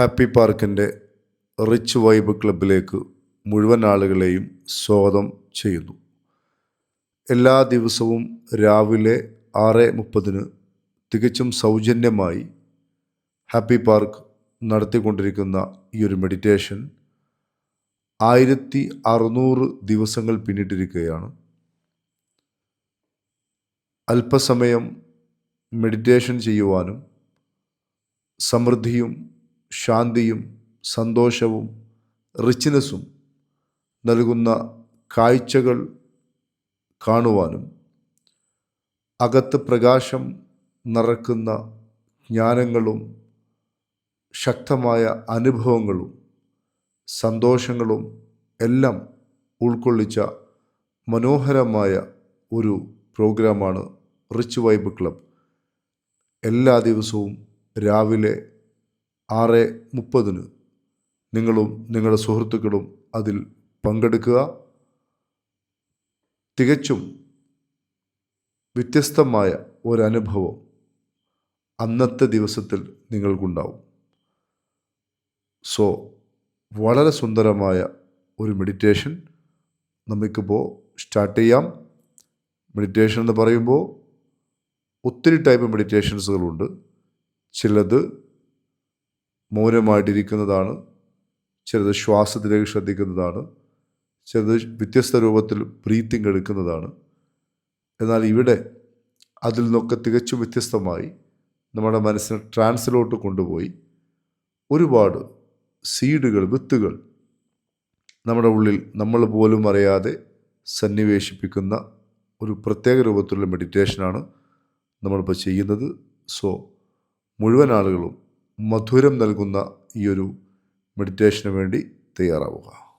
Happy പാർക്കിന്റെ rich vibe ക്ലബിലേക്ക് മുഴുവൻ ആളുകളെയും സ്വാഗതം ചെയ്യുന്നു. എല്ലാ ദിവസവും രാവിലെ ആറ് മുപ്പതിന് തികച്ചും സൗജന്യമായി ഹാപ്പി പാർക്ക് നടത്തിക്കൊണ്ടിരിക്കുന്ന ഈ ഒരു മെഡിറ്റേഷൻ ആയിരത്തി അറുന്നൂറ് ദിവസങ്ങൾ പിന്നിട്ടിരിക്കുകയാണ്. അല്പസമയം മെഡിറ്റേഷൻ ചെയ്യുവാനും സമൃദ്ധിയും ശാന്തിയും സന്തോഷവും റിച്ച്നെസ്സും നൽകുന്ന കാഴ്ചകൾ കാണുവാനും അകത്ത് പ്രകാശം നിറക്കുന്ന ജ്ഞാനങ്ങളും ശക്തമായ അനുഭവങ്ങളും സന്തോഷങ്ങളും എല്ലാം ഉൾക്കൊള്ളിച്ച മനോഹരമായ ഒരു പ്രോഗ്രാമാണ് റിച്ച് വൈബ് ക്ലബ്. എല്ലാ ദിവസവും രാവിലെ ആറ് മുപ്പതിന് നിങ്ങളും നിങ്ങളുടെ സുഹൃത്തുക്കളും അതിൽ പങ്കെടുക്കുക. തികച്ചും വ്യത്യസ്തമായ ഒരനുഭവം അന്നത്തെ ദിവസത്തിൽ നിങ്ങൾക്കുണ്ടാവും. സോ വളരെ സുന്ദരമായ ഒരു മെഡിറ്റേഷൻ നമുക്കിപ്പോൾ സ്റ്റാർട്ട് ചെയ്യാം. മെഡിറ്റേഷൻ എന്ന് പറയുമ്പോൾ ഒത്തിരി ടൈപ്പ് മെഡിറ്റേഷൻസുകളുണ്ട് ചിലത് മൗനമായിട്ടിരിക്കുന്നതാണ് ചിലത് ശ്വാസത്തിലേക്ക് ശ്രദ്ധിക്കുന്നതാണ്. ചിലത് വ്യത്യസ്ത രൂപത്തിൽ ബ്രീത്തിങ് എടുക്കുന്നതാണ്. എന്നാൽ ഇവിടെ അതിൽ നിന്നൊക്കെ തികച്ചും വ്യത്യസ്തമായി നമ്മുടെ മനസ്സിനെ ട്രാൻസിലോട്ട് കൊണ്ടുപോയി ഒരുപാട് സീഡുകൾ വിത്തുകൾ നമ്മുടെ ഉള്ളിൽ നമ്മൾ പോലും അറിയാതെ സന്നിവേശിപ്പിക്കുന്ന ഒരു പ്രത്യേക രൂപത്തിലുള്ള മെഡിറ്റേഷനാണ് നമ്മളിപ്പോൾ ചെയ്യുന്നത്. സോ മുഴുവൻ ആളുകളും മധുരം നൽകുന്ന ഈ ഒരു മെഡിറ്റേഷന് വേണ്ടി തയ്യാറാവുക.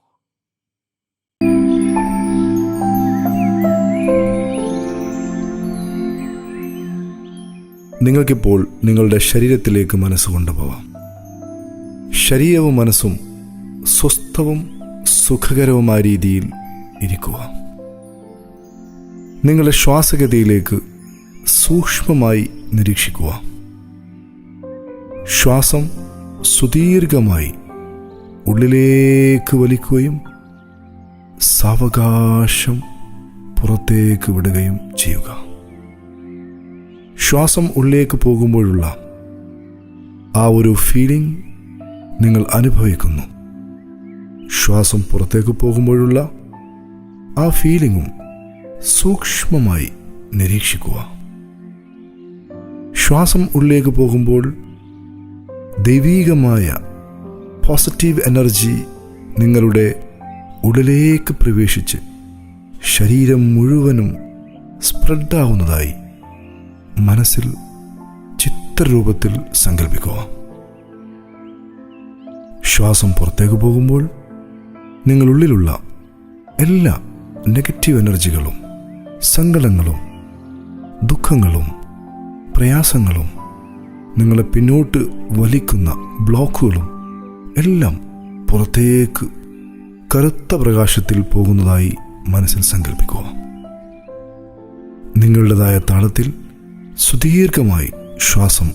നിങ്ങൾക്കിപ്പോൾ നിങ്ങളുടെ ശരീരത്തിലേക്ക് മനസ്സ് കൊണ്ടുപോവാം. ശരീരവും മനസ്സും സ്വസ്ഥവും സുഖകരവുമായ രീതിയിൽ ഇരിക്കുക. നിങ്ങളുടെ ശ്വാസഗതിയിലേക്ക് സൂക്ഷ്മമായി നിരീക്ഷിക്കുക. ശ്വാസം സുദീർഘമായി ഉള്ളിലേക്ക് വലിക്കുകയും സാവകാശം പുറത്തേക്ക് വിടുകയും ചെയ്യുക. ശ്വാസം ഉള്ളിലേക്ക് പോകുമ്പോഴുള്ള ആ ഒരു ഫീലിംഗ് നിങ്ങൾ അനുഭവിക്കുന്നു. ശ്വാസം പുറത്തേക്ക് പോകുമ്പോഴുള്ള ആ ഫീലിംഗും സൂക്ഷ്മമായി നിരീക്ഷിക്കുക. ശ്വാസം ഉള്ളിലേക്ക് പോകുമ്പോൾ ദൈവീകമായ പോസിറ്റീവ് എനർജി നിങ്ങളുടെ ഉള്ളിലേക്ക് പ്രവേശിച്ച് ശരീരം മുഴുവനും സ്പ്രെഡാവുന്നതായി മനസ്സിൽ ചിത്രരൂപത്തിൽ സങ്കല്പിക്കുക ശ്വാസം പുറത്തേക്ക് പോകുമ്പോൾ നിങ്ങളുള്ളിലുള്ള എല്ലാ നെഗറ്റീവ് എനർജികളും സങ്കടങ്ങളും ദുഃഖങ്ങളും പ്രയാസങ്ങളും നിങ്ങളെ പിന്നോട്ട് വലിക്കുന്ന ബ്ലോക്കുകളും എല്ലാം പുറത്തേക്ക് കറുത്ത പ്രകാശത്തിൽ പോകുന്നതായി മനസ്സിൽ സങ്കല്പിക്കുക നിങ്ങളുടേതായ താളത്തിൽ സുദീർഘമായി ശ്വാസം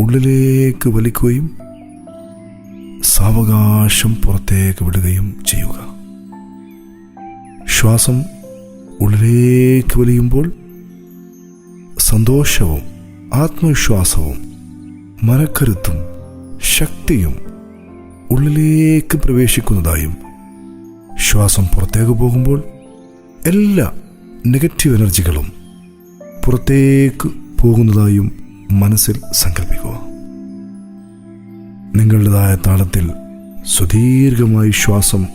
ഉള്ളിലേക്ക് വലിക്കുകയും സാവകാശം പുറത്തേക്ക് വിടുകയും ചെയ്യുക. ശ്വാസം ഉള്ളിലേക്ക് വലിയുമ്പോൾ സന്തോഷവും ആത്മവിശ്വാസവും മനക്കരുത്തും ശക്തിയും ഉള്ളിലേക്ക് പ്രവേശിക്കുന്നതായും ശ്വാസം പുറത്തേക്ക് പോകുമ്പോൾ എല്ലാ നെഗറ്റീവ് എനർജികളും പുറത്തേക്ക് പോകുന്നതായും മനസ്സിൽ സങ്കല്പിക്കുക. നിങ്ങളുടേതായ താളത്തിൽ സുദീർഘമായി ശ്വാസം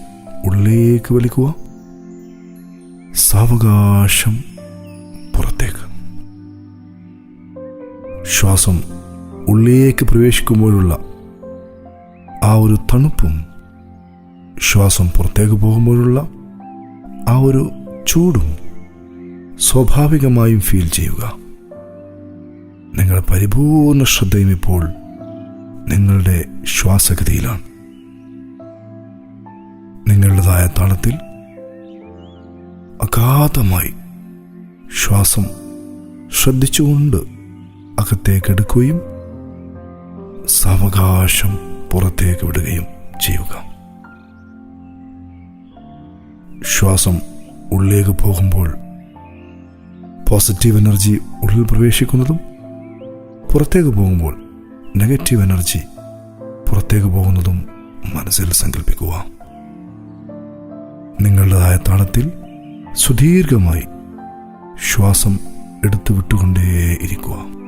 ഉള്ളിലേക്ക് വലിക്കുക. സാവകാശം പുറത്തേക്ക്. ശ്വാസം ഉള്ളിലേക്ക് പ്രവേശിക്കുമ്പോഴുള്ള ആ ഒരു തണുപ്പും ശ്വാസം പുറത്തേക്ക് പോകുമ്പോഴുള്ള ആ ഒരു ചൂടും സ്വാഭാവികമായും ഫീൽ ചെയ്യുക. നിങ്ങളുടെ പരിപൂർണ ശ്രദ്ധയും ഇപ്പോൾ നിങ്ങളുടെ ശ്വാസഗതിയിലാണ്. നിങ്ങളുടേതായ താളത്തിൽ അഗാധമായി ശ്വാസം ശ്രദ്ധിച്ചുകൊണ്ട് അകത്തേക്കെടുക്കുകയും സാവകാശം പുറത്തേക്ക് വിടുകയും ചെയ്യുക. ശ്വാസം ഉള്ളിലേക്ക് പോകുമ്പോൾ പോസിറ്റീവ് എനർജി ഉള്ളിൽ പ്രവേശിക്കുന്നതും പുറത്തേക്ക് പോകുമ്പോൾ നെഗറ്റീവ് എനർജി പുറത്തേക്ക് പോകുന്നതും മനസ്സിൽ സങ്കല്പിക്കുക. നിങ്ങളുടേതായ താളത്തിൽ സുദീർഘമായി ശ്വാസം എടുത്തു വിട്ടുകൊണ്ടേയിരിക്കുക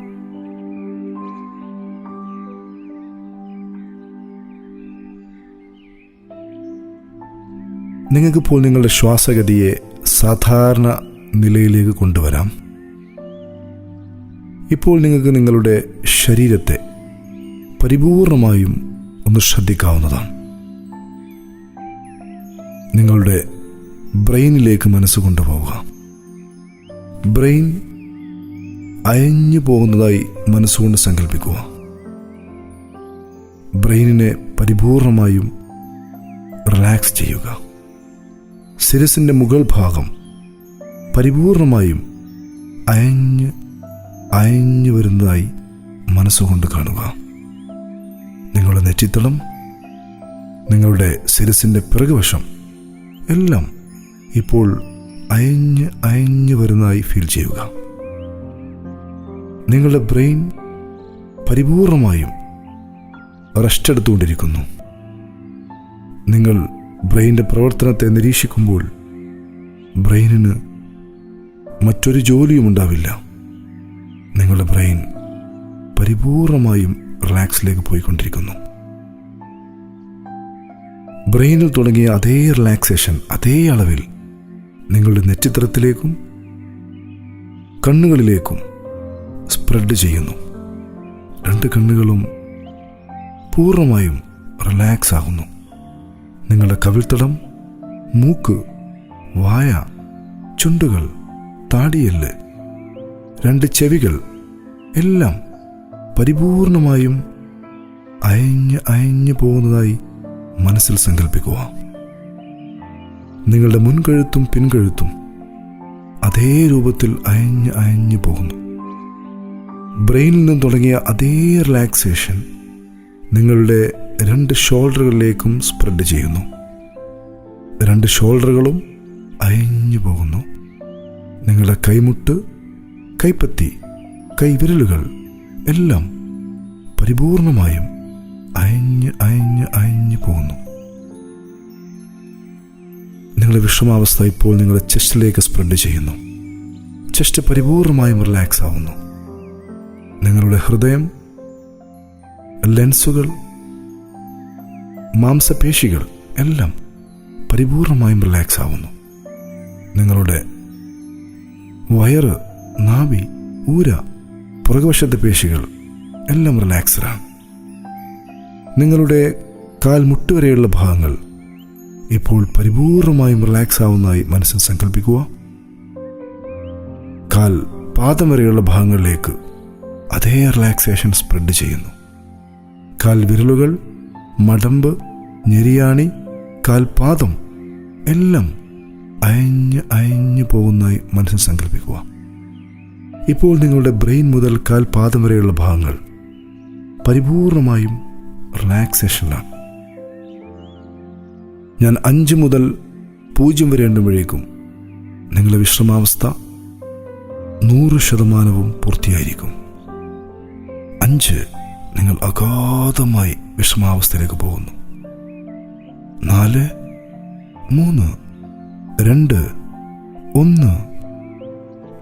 നിങ്ങൾക്കിപ്പോൾ നിങ്ങളുടെ ശ്വാസഗതിയെ സാധാരണ നിലയിലേക്ക് കൊണ്ടുവരാം. ഇപ്പോൾ നിങ്ങൾക്ക് നിങ്ങളുടെ ശരീരത്തെ പരിപൂർണമായും ഒന്ന് ശ്രദ്ധിക്കാവുന്നതാണ്. നിങ്ങളുടെ ബ്രെയിനിലേക്ക് മനസ്സ് കൊണ്ടുപോവുക. ബ്രെയിൻ അയഞ്ഞു പോകുന്നതായി മനസ്സുകൊണ്ട് സങ്കല്പിക്കുക ബ്രെയിനിനെ പരിപൂർണമായും റിലാക്സ് ചെയ്യുക. ശിരസിന്റെ മുകൾ ഭാഗം പരിപൂർണമായും അയഞ്ഞ് അയഞ്ഞു വരുന്നതായി മനസ്സുകൊണ്ട് കാണുക. നിങ്ങളുടെ നെറ്റിത്തളം നിങ്ങളുടെ ശിരസിന്റെ പിറകുവശം എല്ലാം ഇപ്പോൾ അയഞ്ഞ് അയഞ്ഞു വരുന്നതായി ഫീൽ ചെയ്യുക. നിങ്ങളുടെ ബ്രെയിൻ പരിപൂർണമായും റെസ്റ്റ് എടുത്തുകൊണ്ടിരിക്കുന്നു. നിങ്ങൾ ബ്രെയിന്റെ പ്രവർത്തനത്തെ നിരീക്ഷിക്കുമ്പോൾ ബ്രെയിനിന് മറ്റൊരു ജോലിയും ഉണ്ടാവില്ല. നിങ്ങളുടെ ബ്രെയിൻ പരിപൂർണമായും റിലാക്സിലേക്ക് പോയിക്കൊണ്ടിരിക്കുന്നു. ബ്രെയിനിൽ തുടങ്ങിയ അതേ റിലാക്സേഷൻ അതേ അളവിൽ നിങ്ങളുടെ നെറ്റിത്തരത്തിലേക്കും കണ്ണുകളിലേക്കും സ്പ്രെഡ് ചെയ്യുന്നു. രണ്ട് കണ്ണുകളും പൂർണമായും റിലാക്സ് ആകുന്നു നിങ്ങളുടെ കവിൾത്തടം മൂക്ക് വായ ചുണ്ടുകൾ താടിയെല്ല് രണ്ട് ചെവികൾ എല്ലാം പരിപൂർണമായും അയഞ്ഞ് അയഞ്ഞു പോകുന്നതായി മനസ്സിൽ സങ്കല്പിക്കുക നിങ്ങളുടെ മുൻകഴുത്തും പിൻകഴുത്തും അതേ രൂപത്തിൽ അയഞ്ഞ് അയഞ്ഞു പോകുന്നു. ബ്രെയിനിൽ നിന്ന് തുടങ്ങിയ അതേ റിലാക്സേഷൻ നിങ്ങളുടെ രണ്ട് ഷോൾഡറുകളിലേക്കും സ്പ്രെഡ് ചെയ്യുന്നു. രണ്ട് ഷോൾഡറുകളും അയഞ്ഞു പോകുന്നു. നിങ്ങളുടെ കൈമുട്ട് കൈപ്പത്തി കൈവിരലുകൾ എല്ലാം പരിപൂർണമായും അയഞ്ഞ് അയഞ്ഞ് അയഞ്ഞു പോകുന്നു. നിങ്ങളുടെ വിഷമാവസ്ഥ ഇപ്പോൾ നിങ്ങളുടെ ചെസ്റ്റിലേക്ക് സ്പ്രെഡ് ചെയ്യുന്നു. ചെസ്റ്റ് പരിപൂർണമായും റിലാക്സ് ആവുന്നു. നിങ്ങളുടെ ഹൃദയം ലെൻസുകൾ മാംസപേശികൾ എല്ലാം പരിപൂർണമായും റിലാക്സ് ആവുന്നു. നിങ്ങളുടെ വയറ് നാവി ഊര പുറകുവശത്തെ പേശികൾ എല്ലാം റിലാക്സ്ഡാണ്. നിങ്ങളുടെ കാൽമുട്ട് വരെയുള്ള ഭാഗങ്ങൾ ഇപ്പോൾ പരിപൂർണമായും റിലാക്സ് ആവുന്നതായി മനസ്സിൽ സങ്കല്പിക്കുക കാൽ പാദം വരെയുള്ള ഭാഗങ്ങളിലേക്ക് അതേ റിലാക്സേഷൻ സ്പ്രെഡ് ചെയ്യുന്നു. കാൽ വിരലുകൾ മടമ്പ് ഞെരിയാണി കാൽപാദം എല്ലാം അയഞ്ഞ് അയഞ്ഞു പോകുന്നതായി മനസ്സിൽ സങ്കല്പിക്കുക. ഇപ്പോൾ നിങ്ങളുടെ ബ്രെയിൻ മുതൽ കാൽപാദം വരെയുള്ള ഭാഗങ്ങൾ പരിപൂർണമായും റിലാക്സേഷനിലാണ്. ഞാൻ അഞ്ച് മുതൽ പൂജ്യം വരെ എണ്ണുമ്പോഴേക്കും നിങ്ങളുടെ വിശ്രമാവസ്ഥ നൂറ് ശതമാനവും പൂർത്തിയായിരിക്കും. അഞ്ച് നിങ്ങൾ അഗാധമായി വിഷമാവസ്ഥയിലേക്ക് പോകുന്നു. നാല് മൂന്ന് രണ്ട് ഒന്ന്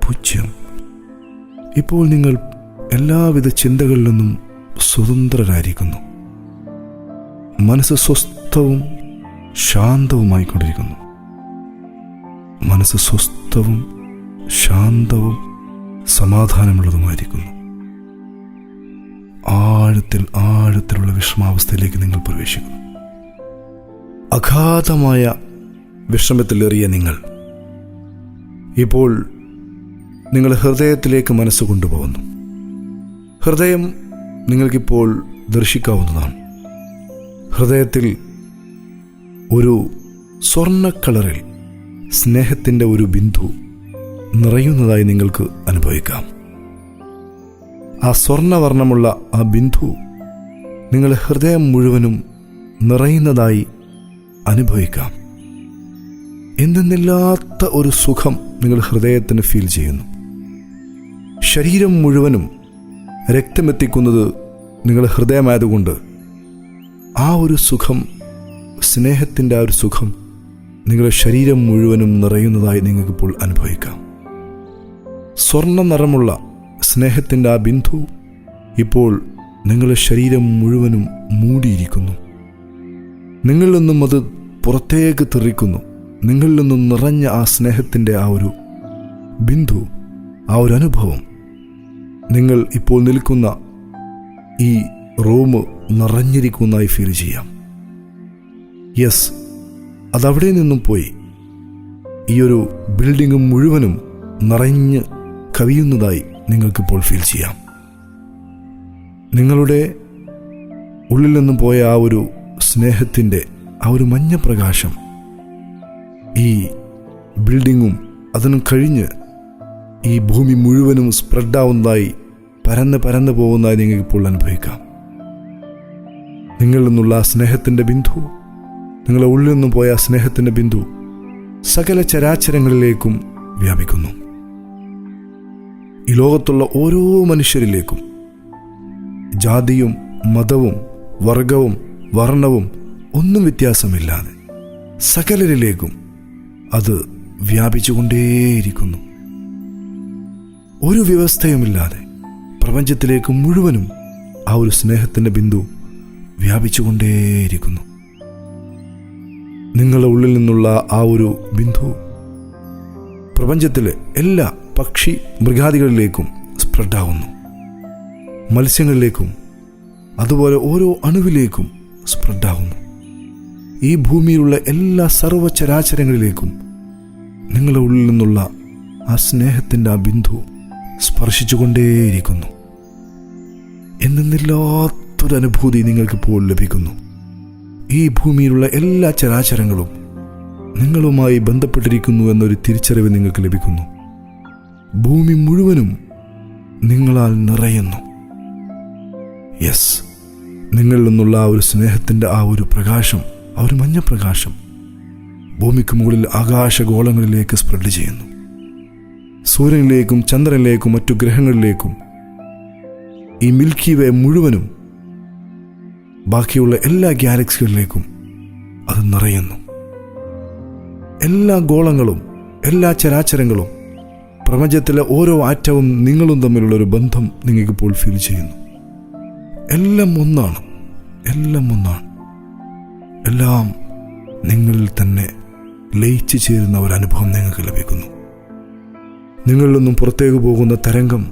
പൂജ്യം. ഇപ്പോൾ നിങ്ങൾ എല്ലാവിധ ചിന്തകളിൽ നിന്നും സ്വതന്ത്രരായിരിക്കുന്നു. മനസ്സ് സ്വസ്ഥവും ശാന്തവുമായിക്കൊണ്ടിരിക്കുന്നു. മനസ്സ് സ്വസ്ഥവും ശാന്തവും സമാധാനമുള്ളതുമായിരിക്കുന്നു. ആഴത്തിൽ ആഴത്തിലുള്ള വിഷമാവസ്ഥയിലേക്ക് നിങ്ങൾ പ്രവേശിക്കുന്നു. അഗാധമായ വിഷമത്തിലേറിയ നിങ്ങൾ ഇപ്പോൾ നിങ്ങൾ ഹൃദയത്തിലേക്ക് മനസ്സ് കൊണ്ടുപോകുന്നു. ഹൃദയം നിങ്ങൾക്കിപ്പോൾ ദർശിക്കാവുന്നതാണ്. ഹൃദയത്തിൽ ഒരു സ്വർണ കളറിൽ സ്നേഹത്തിന്റെ ഒരു ബിന്ദു നിറയുന്നതായി നിങ്ങൾക്ക് അനുഭവിക്കാം. ആ സ്വർണവർണമുള്ള ആ ബിന്ദു നിങ്ങളുടെ ഹൃദയം മുഴുവനും നിറയുന്നതായി അനുഭവിക്കാം. എന്തെന്നില്ലാത്ത ഒരു സുഖം നിങ്ങൾ ഹൃദയത്തിന് ഫീൽ ചെയ്യുന്നു. ശരീരം മുഴുവനും രക്തമെത്തിക്കുന്നത് നിങ്ങളുടെ ഹൃദയമായതുകൊണ്ട് ആ ഒരു സുഖം സ്നേഹത്തിന്റെ ആ ഒരു സുഖം നിങ്ങളുടെ ശരീരം മുഴുവനും നിറയുന്നതായി നിങ്ങൾക്കിപ്പോൾ അനുഭവിക്കാം. സ്വർണ നിറമുള്ള സ്നേഹത്തിന്റെ ആ ബിന്ദു ഇപ്പോൾ നിങ്ങളുടെ ശരീരം മുഴുവനും മൂടിയിരിക്കുന്നു. നിങ്ങളിൽ നിന്നും അത് പുറത്തേക്ക് തെറിക്കുന്നു. നിങ്ങളിൽ നിന്നും നിറഞ്ഞ ആ സ്നേഹത്തിന്റെ ആ ഒരു ബിന്ദു ആ ഒരു അനുഭവം. നിങ്ങൾ ഇപ്പോൾ നിൽക്കുന്ന ഈ റൂം നിറഞ്ഞിരിക്കുന്നതായി ഫീൽ ചെയ്യാം. യെസ് അതവിടെ നിന്നും പോയി. ഈ ഒരു മുഴുവനും നിറഞ്ഞ് കവിയുന്നതായി നിങ്ങൾക്കിപ്പോൾ ഫീൽ ചെയ്യാം. നിങ്ങളുടെ ഉള്ളിൽ നിന്നും പോയ ആ ഒരു സ്നേഹത്തിന്റെ ആ ഒരു മഞ്ഞ പ്രകാശം ഈ ബിൽഡിങ്ങും അതിനും കഴിഞ്ഞ് ഈ ഭൂമി മുഴുവനും സ്പ്രെഡാവുന്നതായി പരന്ന് പരന്ന് പോകുന്നതായി നിങ്ങൾക്കിപ്പോൾ അനുഭവിക്കാം. നിങ്ങളിൽ നിന്നുള്ള ആ സ്നേഹത്തിന്റെ ബിന്ദു നിങ്ങളുടെ ഉള്ളിൽ നിന്നും പോയ ആ സ്നേഹത്തിന്റെ ബിന്ദു സകല ചരാചരങ്ങളിലേക്കും വ്യാപിക്കുന്നു. ഈ ലോകത്തുള്ള ഓരോ മനുഷ്യരിലേക്കും ജാതിയും മതവും വർഗവും വർണവും ഒന്നും വ്യത്യാസമില്ലാതെ സകലരിലേക്കും അത് വ്യാപിച്ചുകൊണ്ടേയിരിക്കുന്നു. ഒരു വ്യവസ്ഥയുമില്ലാതെ പ്രപഞ്ചത്തിലേക്ക് മുഴുവനും ആ ഒരു സ്നേഹത്തിന്റെ ബിന്ദു വ്യാപിച്ചുകൊണ്ടേയിരിക്കുന്നു. നിങ്ങളുടെ ഉള്ളിൽ നിന്നുള്ള ആ ഒരു ബിന്ദു പ്രപഞ്ചത്തിലെ എല്ലാ പക്ഷി മൃഗാദികളിലേക്കും സ്പ്രെഡാവുന്നു. മത്സ്യങ്ങളിലേക്കും അതുപോലെ ഓരോ അണുവിലേക്കും സ്പ്രെഡാവുന്നു. ഈ ഭൂമിയിലുള്ള എല്ലാ സർവചരാചരങ്ങളിലേക്കും നിങ്ങളുടെ ഉള്ളിൽ നിന്നുള്ള ആ സ്നേഹത്തിന്റെ ആ ബിന്ദു സ്പർശിച്ചുകൊണ്ടേയിരിക്കുന്നു. എന്നെന്നില്ലാത്തൊരു അനുഭൂതി നിങ്ങൾക്കിപ്പോൾ ലഭിക്കുന്നു. ഈ ഭൂമിയിലുള്ള എല്ലാ ചരാചരങ്ങളും നിങ്ങളുമായി ബന്ധപ്പെട്ടിരിക്കുന്നു എന്നൊരു തിരിച്ചറിവ് നിങ്ങൾക്ക് ലഭിക്കുന്നു. ഭൂമി മുഴുവനും നിങ്ങളാൽ നിറയുന്നു. യെസ് നിങ്ങളിൽ നിന്നുള്ള ആ ഒരു സ്നേഹത്തിന്റെ ആ ഒരു പ്രകാശം ആ ഒരു മഞ്ഞ പ്രകാശം ഭൂമിക്ക് മുകളിൽ ആകാശഗോളങ്ങളിലേക്ക് സ്പ്രെഡ് ചെയ്യുന്നു. സൂര്യനിലേക്കും ചന്ദ്രനിലേക്കും മറ്റു ഗ്രഹങ്ങളിലേക്കും ഈ മിൽക്കി വേ മുഴുവനും ബാക്കിയുള്ള എല്ലാ ഗാലക്സികളിലേക്കും അത് നിറയുന്നു. എല്ലാ ഗോളങ്ങളും എല്ലാ ചരാചരങ്ങളും പ്രപഞ്ചത്തിലെ ഓരോ ആറ്റവും നിങ്ങളും തമ്മിലുള്ള ഒരു ബന്ധം നിങ്ങൾക്കിപ്പോൾ ഫീൽ ചെയ്യുന്നു. എല്ലാം ഒന്നാണ്. എല്ലാം ഒന്നാണ്. എല്ലാം നിങ്ങളിൽ തന്നെ ലയിച്ചു ചേരുന്ന ഒരു അനുഭവം നിങ്ങൾക്ക് ലഭിക്കുന്നു. നിങ്ങളിൽ നിന്നും പുറത്തേക്ക് പോകുന്ന തരംഗം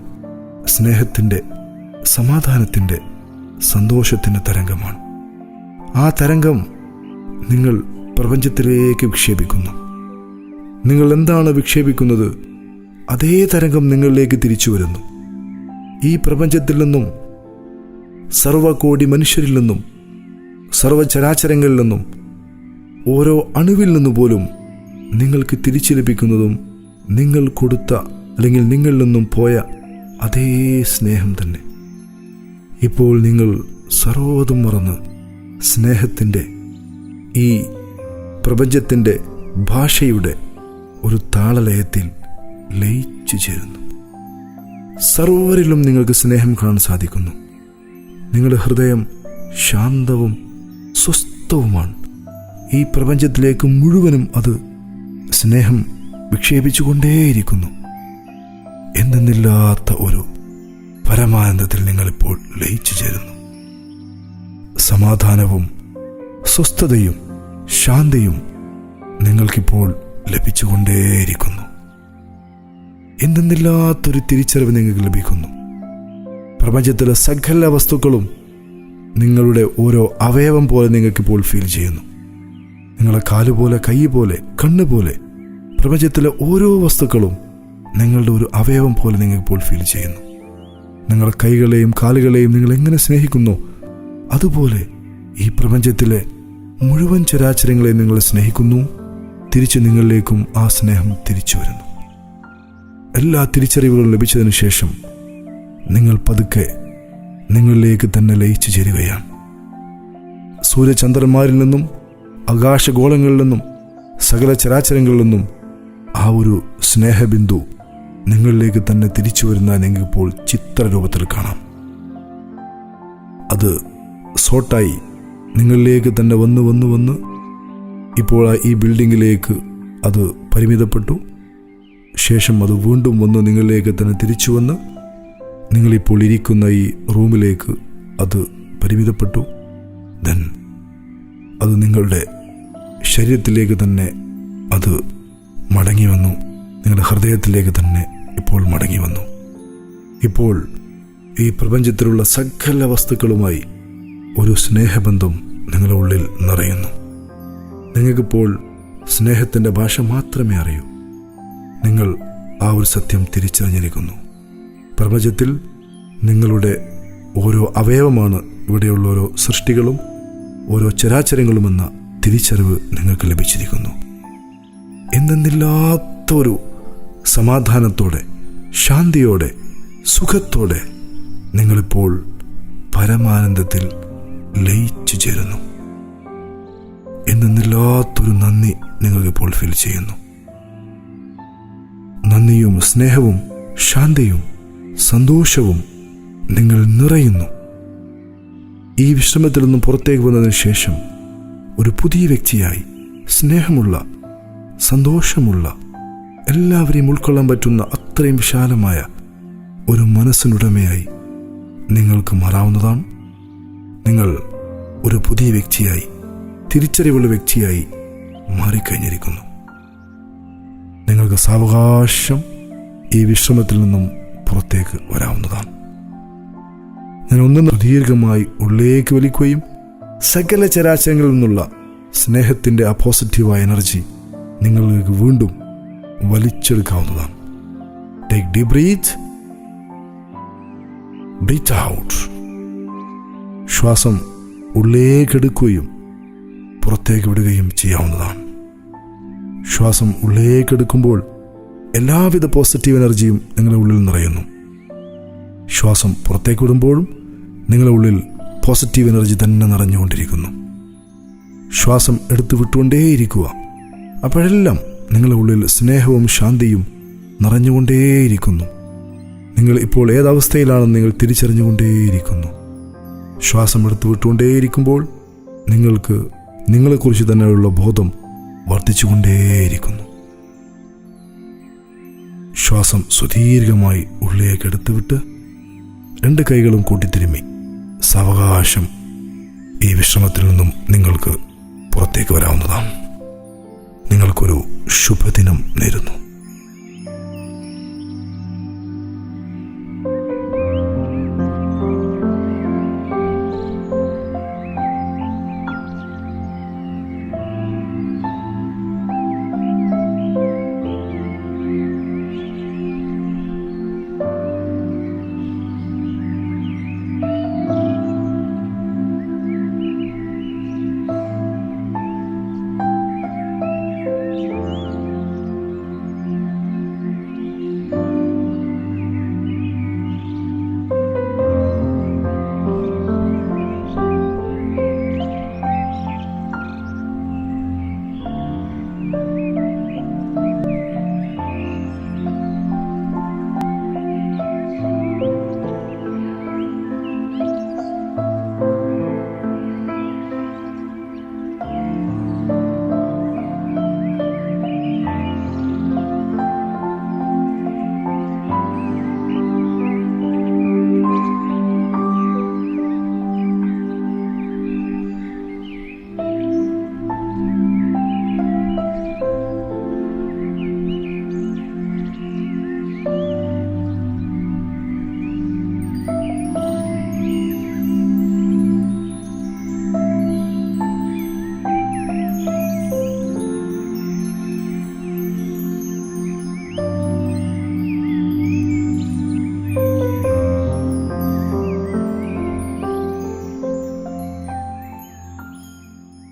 സ്നേഹത്തിന്റെ സമാധാനത്തിന്റെ സന്തോഷത്തിന്റെ തരംഗമാണ്. ആ തരംഗം നിങ്ങൾ പ്രപഞ്ചത്തിലേക്ക് വിക്ഷേപിക്കുന്നു. നിങ്ങൾ എന്താണ് വിക്ഷേപിക്കുന്നത്? അതേ തരംഗം നിങ്ങളിലേക്ക് തിരിച്ചു വരുന്നു. ഈ പ്രപഞ്ചത്തിൽ നിന്നും സർവകോടി മനുഷ്യരിൽ നിന്നും സർവചരാചരങ്ങളിൽ നിന്നും ഓരോ അണുവിൽ നിന്നു പോലും നിങ്ങൾക്ക് തിരിച്ചു ലഭിക്കുന്നതും നിങ്ങൾ കൊടുത്ത അല്ലെങ്കിൽ നിങ്ങളിൽ നിന്നും പോയ അതേ സ്നേഹം തന്നെ. ഇപ്പോൾ നിങ്ങൾ സർവതും മറന്ന് സ്നേഹത്തിന്റെ ഈ പ്രപഞ്ചത്തിന്റെ ഭാഷയുടെ ഒരു താളലയത്തിൽ ലയിച്ചു ചേരുന്നു. സർവരിലും നിങ്ങൾക്ക് സ്നേഹം കാണാൻ സാധിക്കുന്നു. നിങ്ങളുടെ ഹൃദയം ശാന്തവും സ്വസ്ഥവുമാണ്. ഈ പ്രപഞ്ചത്തിലേക്ക് മുഴുവനും അത് സ്നേഹം വിക്ഷേപിച്ചുകൊണ്ടേയിരിക്കുന്നു. എന്തെന്നില്ലാത്ത ഒരു പരമാനന്ദത്തിൽ നിങ്ങളിപ്പോൾ ലയിച്ചു ചേരുന്നു. സമാധാനവും സ്വസ്ഥതയും ശാന്തിയും നിങ്ങൾക്കിപ്പോൾ ലഭിച്ചുകൊണ്ടേയിരിക്കുന്നു. എന്തെന്നില്ലാത്തൊരു തിരിച്ചറിവ് നിങ്ങൾക്ക് ലഭിക്കുന്നു. പ്രപഞ്ചത്തിലെ സകല വസ്തുക്കളും നിങ്ങളുടെ ഓരോ അവയവം പോലെ നിങ്ങൾക്കിപ്പോൾ ഫീൽ ചെയ്യുന്നു. നിങ്ങളെ കാലുപോലെ കൈ പോലെ കണ്ണ് പോലെ പ്രപഞ്ചത്തിലെ ഓരോ വസ്തുക്കളും നിങ്ങളുടെ ഒരു അവയവം പോലെ നിങ്ങൾക്കിപ്പോൾ ഫീൽ ചെയ്യുന്നു. നിങ്ങളുടെ കൈകളെയും കാലുകളെയും നിങ്ങൾ എങ്ങനെ സ്നേഹിക്കുന്നു? അതുപോലെ ഈ പ്രപഞ്ചത്തിലെ മുഴുവൻ ചരാചരങ്ങളെ നിങ്ങൾ സ്നേഹിക്കുന്നു. തിരിച്ച് നിങ്ങളിലേക്കും ആ സ്നേഹം തിരിച്ചു വരുന്നു. എല്ലാ തിരിച്ചറിവുകളും ലഭിച്ചതിനു ശേഷം നിങ്ങൾ പതുക്കെ നിങ്ങളിലേക്ക് തന്നെ ലയിച്ചു ചേരുകയാണ്. സൂര്യചന്ദ്രന്മാരിൽ നിന്നും ആകാശഗോളങ്ങളിൽ നിന്നും സകല ചരാചരങ്ങളിൽ നിന്നും ആ ഒരു സ്നേഹബിന്ദു നിങ്ങളിലേക്ക് തന്നെ തിരിച്ചു വരുന്ന നിങ്ങൾക്കിപ്പോൾ ചിത്രരൂപത്തിൽ കാണാം. അത് സോട്ടായി നിങ്ങളിലേക്ക് തന്നെ വന്ന് വന്ന് വന്ന് ഇപ്പോൾ ഈ ബിൽഡിങ്ങിലേക്ക് അത് പരിമിതപ്പെട്ടു. ശേഷം അത് വീണ്ടും വന്ന് നിങ്ങളിലേക്ക് തന്നെ തിരിച്ചു വന്ന് നിങ്ങളിപ്പോൾ ഇരിക്കുന്ന ഈ റൂമിലേക്ക് അത് പരിമിതപ്പെട്ടു. ദെൻ അത് നിങ്ങളുടെ ശരീരത്തിലേക്ക് തന്നെ അത് മടങ്ങി വന്നു. നിങ്ങളുടെ ഹൃദയത്തിലേക്ക് തന്നെ ഇപ്പോൾ മടങ്ങി വന്നു. ഇപ്പോൾ ഈ പ്രപഞ്ചത്തിലുള്ള സകല വസ്തുക്കളുമായി ഒരു സ്നേഹബന്ധം നിങ്ങളുടെ ഉള്ളിൽ നിറയുന്നു. നിങ്ങൾക്കിപ്പോൾ സ്നേഹത്തിന്റെ ഭാഷ മാത്രമേ അറിയൂ. നിങ്ങൾ ആ ഒരു സത്യം തിരിച്ചറിഞ്ഞിരിക്കുന്നു. പ്രപഞ്ചത്തിൽ നിങ്ങളുടെ ഓരോ അവയവമാണ് ഇവിടെയുള്ള ഓരോ സൃഷ്ടികളും ഓരോ ചരാചരങ്ങളുമെന്ന തിരിച്ചറിവ് നിങ്ങൾക്ക് ലഭിച്ചിരിക്കുന്നു. എന്തെന്നില്ലാത്തൊരു സമാധാനത്തോടെ ശാന്തിയോടെ സുഖത്തോടെ നിങ്ങളിപ്പോൾ പരമാനന്ദത്തിൽ ലയിച്ചു ചേരുന്നു. എന്തെന്നില്ലാത്തൊരു നന്ദി നിങ്ങൾക്കിപ്പോൾ ഫീൽ ചെയ്യുന്നു. നന്ദിയും സ്നേഹവും ശാന്തിയും സന്തോഷവും നിങ്ങൾ നിറയുന്നു. ഈ വിശ്രമത്തിൽ നിന്നും പുറത്തേക്ക് വന്നതിന് ശേഷം ഒരു പുതിയ വ്യക്തിയായി സ്നേഹമുള്ള സന്തോഷമുള്ള എല്ലാവരെയും ഉൾക്കൊള്ളാൻ പറ്റുന്ന അത്രയും വിശാലമായ ഒരു മനസ്സിനുടമയായി നിങ്ങൾക്ക് മാറാവുന്നതാണ്. നിങ്ങൾ ഒരു പുതിയ വ്യക്തിയായി തിരിച്ചറിവുള്ള വ്യക്തിയായി മാറിക്കഴിഞ്ഞിരിക്കുന്നു. നിങ്ങൾക്ക് സാവകാശം ഈ വിശ്രമത്തിൽ നിന്നും പുറത്തേക്ക് വരാവുന്നതാണ്. ഞാൻ ഒന്നും ദീർഘമായി ഉള്ളിലേക്ക് വലിക്കുകയും സകല ചരാചരങ്ങളിൽ നിന്നുള്ള സ്നേഹത്തിന്റെ ആ പോസിറ്റീവായ എനർജി നിങ്ങൾക്ക് വീണ്ടും വലിച്ചെടുക്കാവുന്നതാണ്. Take deep breath breath out ശ്വാസം ഉള്ളിലേക്കെടുക്കുകയും പുറത്തേക്ക് വിടുകയും ചെയ്യാവുന്നതാണ്. ശ്വാസം ഉള്ളിലേക്കെടുക്കുമ്പോൾ എല്ലാവിധ പോസിറ്റീവ് എനർജിയും നിങ്ങളുടെ ഉള്ളിൽ നിറയുന്നു. ശ്വാസം പുറത്തേക്ക് വിടുമ്പോഴും നിങ്ങളുടെ ഉള്ളിൽ പോസിറ്റീവ് എനർജി തന്നെ നിറഞ്ഞുകൊണ്ടിരിക്കുന്നു. ശ്വാസം എടുത്തു വിട്ടുകൊണ്ടേയിരിക്കുക. അപ്പോഴെല്ലാം നിങ്ങളുടെ ഉള്ളിൽ സ്നേഹവും ശാന്തിയും നിറഞ്ഞുകൊണ്ടേയിരിക്കുന്നു. നിങ്ങൾ ഇപ്പോൾ ഏതവസ്ഥയിലാണെന്ന് നിങ്ങൾ തിരിച്ചറിഞ്ഞുകൊണ്ടേയിരിക്കുന്നു. ശ്വാസം എടുത്തു വിട്ടുകൊണ്ടേയിരിക്കുമ്പോൾ നിങ്ങൾക്ക് നിങ്ങളെക്കുറിച്ച് തന്നെയുള്ള ബോധം വർദ്ധിച്ചുകൊണ്ടേയിരിക്കുന്നു. ശ്വാസം സുദീർഘമായി ഉള്ളിലേക്ക് എടുത്തുവിട്ട് രണ്ട് കൈകളും കൂട്ടിത്തിരുമ്മി സാവകാശം ഈ വിശ്രമത്തിൽ നിന്നും നിങ്ങൾക്ക് പുറത്തേക്ക് വരാവുന്നതാണ്. നിങ്ങൾക്കൊരു ശുഭദിനം നേരുന്നു.